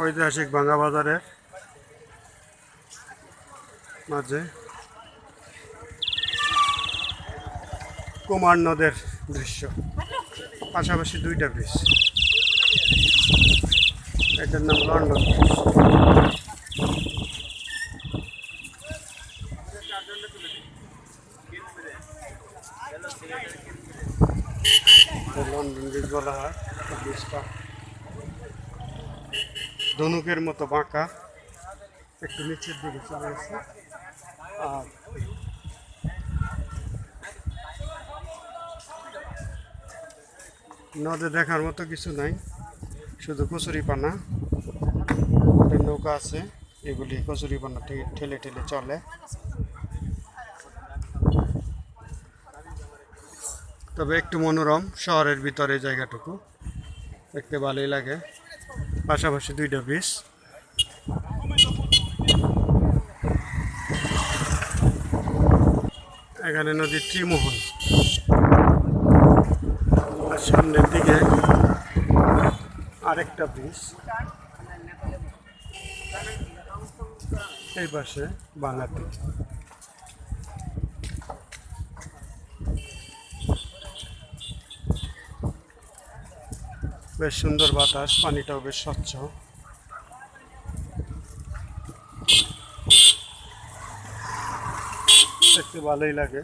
ঐতিহাসিক ভাঙ্গা বাজারের মাঝে। কুমার নদের দৃশ্য। পাশাপাশি দুইটা ব্রিজ এটার নাম লন্ডন লন্ডন ব্রিজ বলা হয় ব্রিজটা ধনুকের মতো বাঁকা, একটু নিচের দিকে চলে গেছে। আর নদে দেখার মতো কিছু নাই, শুধু কচুরি পানা। নৌকা আছে, এগুলি কচুরি পানা ঠেলে ঠেলে চলে। তবে একটু মনোরম, শহরের ভিতরে জায়গাটুকু, দেখতে ভালোই লাগে। পাশাপাশি দুইটা ব্রিজ এখানে নদীর ত্রিমোহন। আর সামনের দিকে আরেকটা ব্রিজ এই পাশে বাংলাতে বেশ সুন্দর বাতাস, পানিটাও বেশ স্বচ্ছ। দেখতে ভালোই লাগে।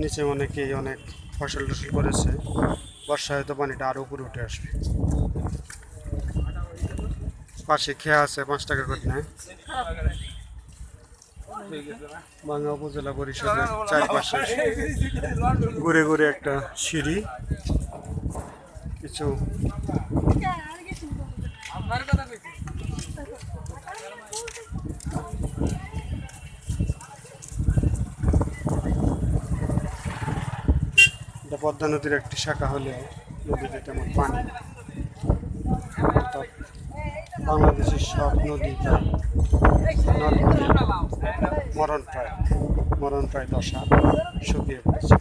নিচে অনেকেই অনেক ফসল টসল করেছে, বর্ষায় হয়তো পানিটা আরও উপরে উঠে আসবে। পাশে খেয়া আছে, পাঁচ টাকা করে নেয়। বাংলা উপজেলা পরিষদের চারপাশে ঘুরে ঘুরে একটা সিঁড়ি। এটা পদ্মা নদীর একটি শাখা হলে নদীতে তেমন পানি অর্থাৎ বাংলাদেশের সব নদী মরণ প্রায় মরণ প্রায় দশা শুকিয়ে পড়েছে।